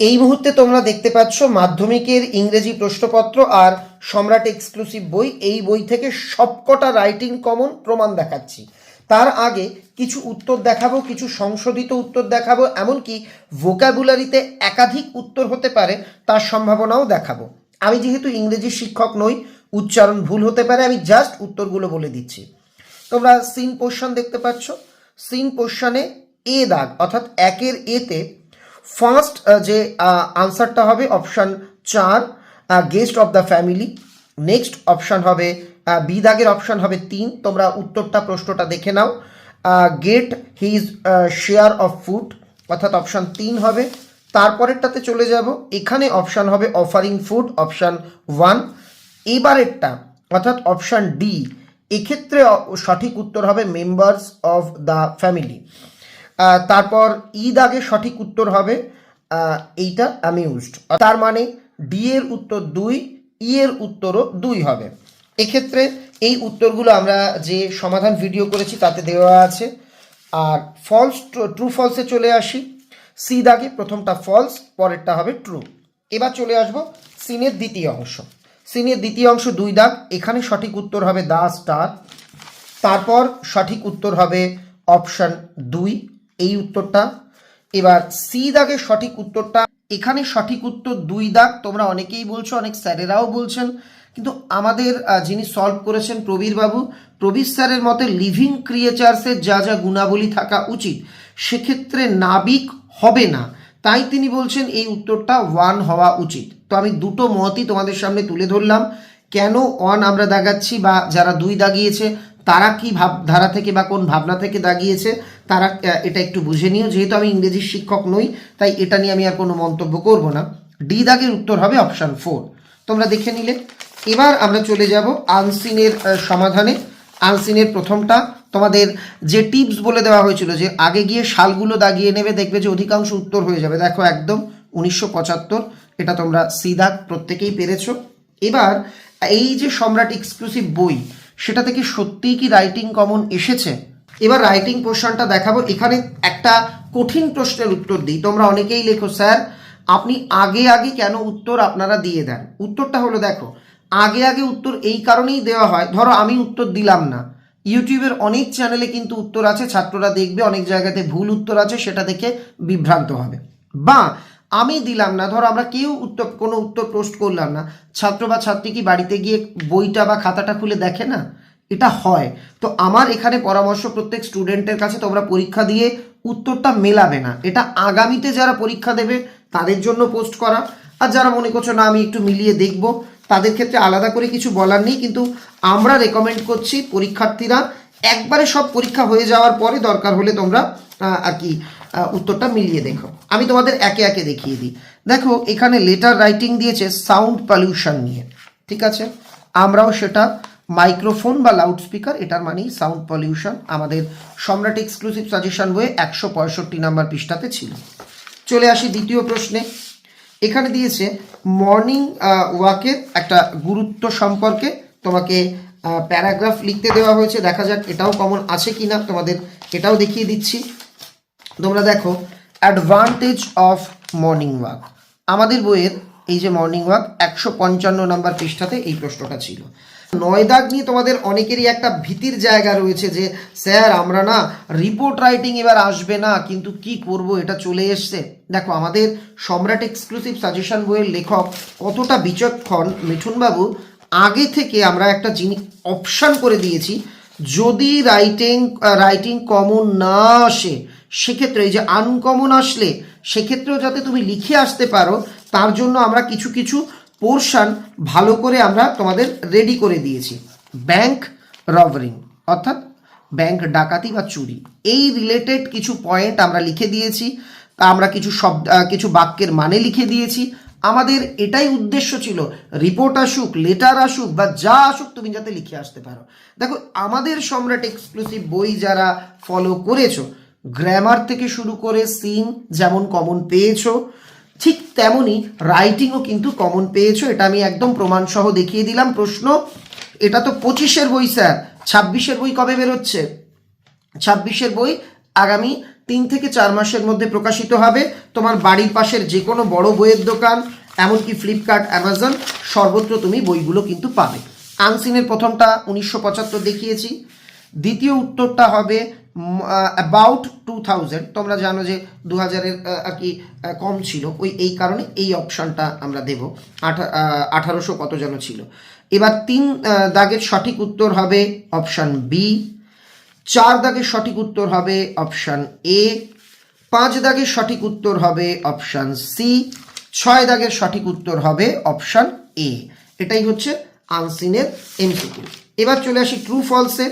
এই মুহূর্তে তোমরা দেখতে পাচ্ছ মাধ্যমিকের ইংরেজি প্রশ্নপত্র আর সম্রাট এক্সক্লুসিভ বই। এই বই থেকে সবকটা রাইটিং কমন প্রমাণ দেখাচ্ছি। তার আগে কিছু উত্তর দেখাবো, কিছু সংশোধিত উত্তর দেখাবো, এমনকি ভোকাবুলারিতে একাধিক উত্তর হতে পারে তার সম্ভাবনাও দেখাবো। আমি যেহেতু ইংরেজি শিক্ষক নই, উচ্চারণ ভুল হতে পারে, আমি জাস্ট উত্তরগুলো বলে দিচ্ছি। তোমরা সিন পোর্শন দেখতে পাচ্ছ। সিন পোর্শনে এ দাগ, অর্থাৎ একের এতে ফার্স্ট যে আনসারটা হবে অপশান চার guest of the family. Next option হবে বি দাগের অপশান হবে তিন। তোমরা উত্তরটা, প্রশ্নটা দেখে নাও। Get his share of food, অর্থাৎ অপশান তিন হবে। তারপরেরটাতে চলে যাব। এখানে অপশান হবে অফারিং ফুড, অপশান ওয়ান। এবারেরটা, অর্থাৎ অপশান ডি, এক্ষেত্রে সঠিক উত্তর হবে মেম্বার্স অফ দ্য ফ্যামিলি। তারপর ঈদ আগে সঠিক উত্তর হবে। এইটা অ্যামিউজড তার মানে ডি এর উত্তর দুই, ই এর উত্তরও দুই হবে। এক্ষেত্রে এই উত্তরগুলো আমরা যে সমাধান ভিডিও করেছি তাতে দেওয়া আছে। আর ফলস ট্রু ফলসে চলে আসি। সি দাগে প্রথমটা ফলস পরেরটা হবে ট্রু এবার চলে আসব সিনের দ্বিতীয় অংশ। সিনের দ্বিতীয় অংশ দুই দাগ, এখানে সঠিক উত্তর হবে দা স্টার। তারপর সঠিক উত্তর হবে অপশান দুই। এই উত্তরটা। এবার সি দাগের সঠিক উত্তরটা। এখানে সঠিক উত্তর দুই দাগ, তোমরা অনেকেই বলছো, অনেক স্যারেরাও বলছেন। কিন্তু আমাদের যিনি সলভ করেছেন প্রবীর বাবু, প্রবীর স্যারের মতে লিভিং ক্রিয়েচার্সের যা যা গুণাবলী থাকা উচিত, সেক্ষেত্রে নাবিক হবে না। তাই তিনি বলছেন এই উত্তরটা ওয়ান হওয়া উচিত। তো আমি দুটো মতই তোমাদের সামনে তুলে ধরলাম। কেন ওয়ান আমরা দাগাচ্ছি বা যারা দুই দাগিয়েছে তারা কি ভাবধারা থেকে বা কোন ভাবনা থেকে দাগিয়েছে, তারা এটা একটু বুঝে নিও। যেহেতু আমি ইংরেজি শিক্ষক নই, তাই এটা নিয়ে আমি আর কোনো মন্তব্য করব না। ডি দাগের উত্তর হবে অপশান ফোর তোমরা দেখে নিলে। এবার আমরা চলে যাব আনসিনের সমাধানে। আনসিনের প্রথমটা, তোমাদের যে টিপস বলে দেওয়া হয়েছিল যে আগে গিয়ে শালগুলো দাগিয়ে নেবে, দেখবে যে অধিকাংশ উত্তর হয়ে যাবে। দেখো একদম উনিশশো পঁচাত্তর, এটা তোমরা সিদাগ প্রত্যেকেই পেরেছ। এবার এই যে সম্রাট এক্সক্লুসিভ বই সেটা থেকে সত্যিই কি রাইটিং কমন এসেছে? এবার রাইটিং পোর্শনটা দেখাবো। এখানে একটা কঠিন প্রশ্নের উত্তর দিই। তোমরা অনেকেই লেখো, স্যার, আপনি আগে আগে কেন উত্তর আপনারা দিয়ে দেন? উত্তরটা হলো, দেখো, আগে আগে উত্তর এই কারণেই দেওয়া হয়। ধরো, আমি উত্তর দিলাম না। ইউটিউবের অনেক চ্যানেলে কিন্তু উত্তর আছে। ছাত্ররা দেখবে, অনেক জায়গাতে ভুল উত্তর আছে, সেটা দেখে বিভ্রান্ত হবে। বা আমি দিলাম না। ধরো আমরা কেউ উত্তর কোনো উত্তর পোস্ট করলাম না। ছাত্র বা ছাত্রী কি বাড়িতে গিয়ে বইটা বা খাতাটা খুলে দেখে না? এটা হয়। তো আমার এখানে পরামর্শ প্রত্যেক স্টুডেন্টের কাছে তোমরা পরীক্ষা দিয়ে উত্তরটা মেলাবে না। এটা আগামীতে যারা পরীক্ষা দেবে, তাদের জন্য পোস্ট করা। আর যারা মনে করছ, না, আমি একটু মিলিয়ে দেখব তাদের ক্ষেত্রে আলাদা করে কিছু বলার নেই। কিন্তু আমরা রেকমেন্ড করছি পরীক্ষার্থীরা, একবারে সব পরীক্ষা হয়ে যাওয়ার পরে দরকার হলে তোমরা আর কি উত্তরটা মিলিয়ে দেখো। আমি তোমাদের একে একে দেখিয়ে দিই। দেখো, এখানে লেটার রাইটিং দিয়েছে সাউন্ড পলিউশন নিয়ে। ঠিক আছে? আমরাও সেটা মাইক্রোফোন বা লাউড স্পিকার এটার মানেই সাউন্ড পলিউশন আমাদের সম্রাট এক্সক্লুসিভ সাজেশন বইয়ে একশো পঁয়ষট্টি নাম্বার পৃষ্ঠাতে ছিল। চলে আসি দ্বিতীয় প্রশ্নে। এখানে দিয়েছে মর্নিং ওয়াকের একটা গুরুত্ব সম্পর্কে তোমাকে প্যারাগ্রাফ লিখতে দেওয়া হয়েছে। দেখা যাক এটাও কমন আছে কি না তোমাদের এটাও দেখিয়ে দিচ্ছি। তোমরা দেখো অ্যাডভান্টেজ অফ মর্নিং ওয়াক আমাদের বইয়ের এই যে মর্নিং ওয়াক একশো পঞ্চান্ন নম্বর পৃষ্ঠাতে এই প্রশ্নটা ছিল। নয় দাগ নিয়ে তোমাদের অনেকেরই একটা ভীতির জায়গা রয়েছে যে, স্যার, আমরা না রিপোর্ট রাইটিং এবার আসবে না, কিন্তু কি করব? এটা চলে এসছে। দেখো, আমাদের সম্রাট এক্সক্লুসিভ সাজেশন বইয়ের লেখক কতটা বিচক্ষণ, মিঠুনবাবু, আগে থেকে আমরা একটা জিনিস অপশান করে দিয়েছি, যদি রাইটিং রাইটিং কমন না আসে সেক্ষেত্রে এই যে আনকমন আসলে, সেক্ষেত্রেও যাতে তুমি লিখে আসতে পারো, তার জন্য আমরা কিছু কিছু পোর্শন ভালো করে আমরা তোমাদের রেডি করে দিয়েছি। ব্যাংক রবারিং অর্থাৎ ব্যাংক ডাকাতি বা চুরি। এই রিলেটেড কিছু পয়েন্ট আমরা লিখে দিয়েছি, তা আমরা কিছু শব্দ কিছু বাক্যের মানে লিখে দিয়েছি। আমাদের এটাই উদ্দেশ্য ছিল রিপোর্ট আসুক লেটার আসুক, বা যা আসুক তুমি যাতে লিখে আসতে পারো। দেখো, আমাদের সম্রাট এক্সক্লুসিভ বই যারা ফলো করেছ গ্রামার থেকে শুরু করে সিন যেমন কমন পেয়েছ, ঠিক তেমনই রাইটিংও কিন্তু কমন পেয়েছ, এটা আমি একদম প্রমাণ সহ দেখিয়ে দিলাম প্রশ্ন। এটা তো পঁচিশের বই, স্যার। ছাব্বিশের বই কবে বেরোচ্ছে? ছাব্বিশের বই আগামী তিন থেকে চার মাসের মধ্যে প্রকাশিত হবে। তোমার বাড়ির পাশের যে কোনো বড় বইয়ের দোকান, এমনকি ফ্লিপকার্ট অ্যামাজন সর্বত্র তুমি বইগুলো কিন্তু পাবে। আনসিনের প্রথমটা উনিশশো পঁচাত্তর দেখিয়েছি। দ্বিতীয় উত্তরটা হবে অ্যাবাউট টু থাউজেন্ড তোমরা জানো যে দু হাজারের আর কি কম ছিল। ওই, এই কারণে এই অপশানটা আমরা দেব। আঠা আঠারোশো কত যেন ছিল। এবার তিন দাগের সঠিক উত্তর হবে অপশান বি চার দাগের সঠিক উত্তর হবে অপশান এ পাঁচ দাগের সঠিক উত্তর হবে অপশান সি ছয় দাগের সঠিক উত্তর হবে অপশান এ এটাই হচ্ছে আনসিনের এমসিকিউ। এবার চলে আসি ট্রু ফলসে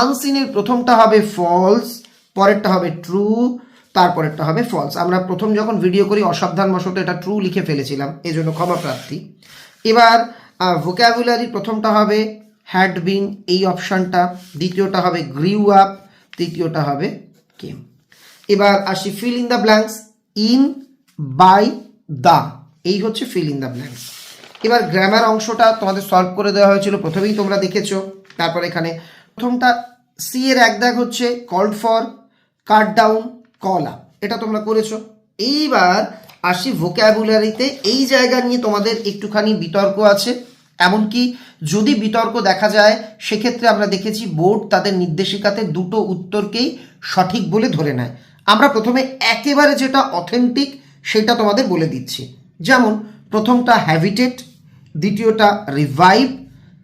আনসিনের প্রথমটা হবে ফলস পরেরটা হবে ট্রু তারপরেরটা হবে ফলস আমরা প্রথম যখন ভিডিও করি, অসাবধানবশত এটা ট্রু লিখে ফেলেছিলাম, এজন্য ক্ষমা প্রার্থী। এবার ভোক্যাবুলারি প্রথমটা হবে হ্যাড বিন এই অপশানটা দ্বিতীয়টা হবে গ্রিউ আপ তৃতীয়টা হবে কেম এবার আসি fill in the blanks in by the এই হচ্ছে ফিল ইন দ্য ব্ল্যাঙ্কস এবার গ্রামার অংশটা তোমাদের সলভ করে দেওয়া হয়েছিল, প্রথমেই তোমরা দেখেছ। তারপর এখানে প্রথমটা সি এর এক দাগ হচ্ছে called for cut down call up এটা তোমরা করেছ। এইবার আসি ভোক্যাবুলারিতে এই জায়গা নিয়ে তোমাদের একটুখানি বিতর্ক আছে। এমনকি যদি বিতর্ক দেখা যায়, সেক্ষেত্রে আমরা দেখেছি বোর্ড তাদের নির্দেশিকাতে দুটো উত্তরকেই সঠিক বলে ধরে নেয়। আমরা প্রথমে একেবারে যেটা অথেন্টিক সেটা তোমাদের বলে দিচ্ছি। যেমন, প্রথমটা হ্যাবিটেট দ্বিতীয়টা রিভাইভ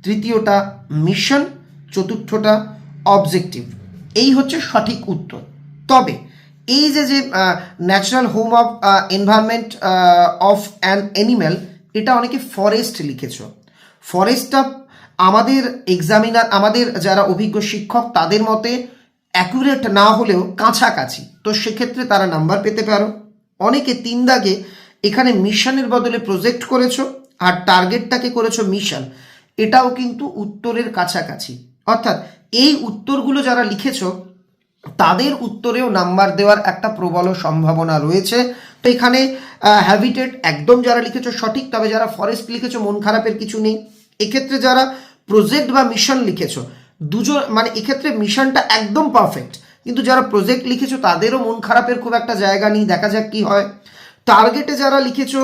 তৃতীয়টা মিশন চতুর্থটা অবজেক্টিভ এই হচ্ছে সঠিক উত্তর। তবে এই যে যে natural home of environment of an animal এটা অনেকে ফরেস্ট লিখেছ। ফরেস্টটা আমাদের এক্সামিনার আমাদের যারা অভিজ্ঞ শিক্ষক, তাদের মতে অ্যাকুরেট না হলেও কাছাকাছি। তো সেক্ষেত্রে তারা নাম্বার পেতে পারো। অনেকে তিন দাগে এখানে মিশনের বদলে প্রজেক্ট করেছ, আর টার্গেটটাকে করেছ মিশন। এটাও কিন্তু উত্তরের কাছাকাছি। অর্থাৎ এই উত্তরগুলো যারা লিখেছ, তাদের উত্তরেও নাম্বার দেওয়ার একটা প্রবল সম্ভাবনা রয়েছে। তো এখানে হ্যাবিটেট একদম যারা লিখেছো সঠিক, তবে যারা ফরেস্ট লিখেছো, মন খারাপের কিছু নেই। এক্ষেত্রে যারা প্রজেক্ট বা মিশন লিখেছো, দুজন মানে এক্ষেত্রে মিশনটা একদম পারফেক্ট কিন্তু যারা প্রজেক্ট লিখেছো, তাদেরও মন খারাপের খুব একটা জায়গা নেই, দেখা যাক কি হয়। টার্গেটে যারা লিখেছো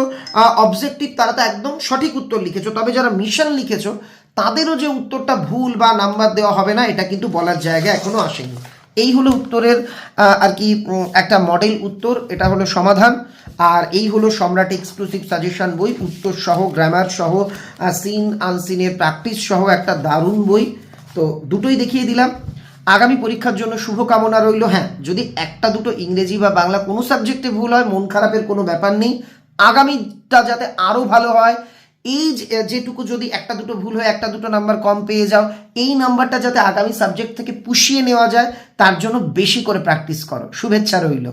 অবজেক্টিভ তারা তো একদম সঠিক উত্তর লিখেছো। তবে যারা মিশন লিখেছো তাদেরও যে উত্তরটা ভুল বা নাম্বার দেওয়া হবে না, এটা কিন্তু বলার জায়গা এখনও আসেনি। এই হলো উত্তরের আর কি একটা মডেল উত্তর, এটা হলো সমাধান, আর এই হলো সম্রাট এক্সক্লুসিভ সাজেশন বই, উত্তর সহ, গ্রামার সহ সিন, আনসিনের প্র্যাকটিস সহ একটা দারুণ বই। তো দুটোই দেখিয়ে দিলাম। আগামী পরীক্ষার জন্য শুভকামনা রইল। হ্যাঁ যদি একটা দুটো ইংরেজি বা বাংলা কোনো সাবজেক্টে ভুল হয়, মন খারাপের কোনো ব্যাপার নেই। আগামীটা যাতে আরও ভালো হয় এই যেটুকু যদি একটা দুটো ভুল হয়, একটা দুটো নাম্বার কম পেয়ে যাও, এই নাম্বারটা যাতে আগামী সাবজেক্ট থেকে পুষিয়ে নেওয়া যায়, তার জন্য বেশি করে প্র্যাকটিস করো। শুভেচ্ছা রইল।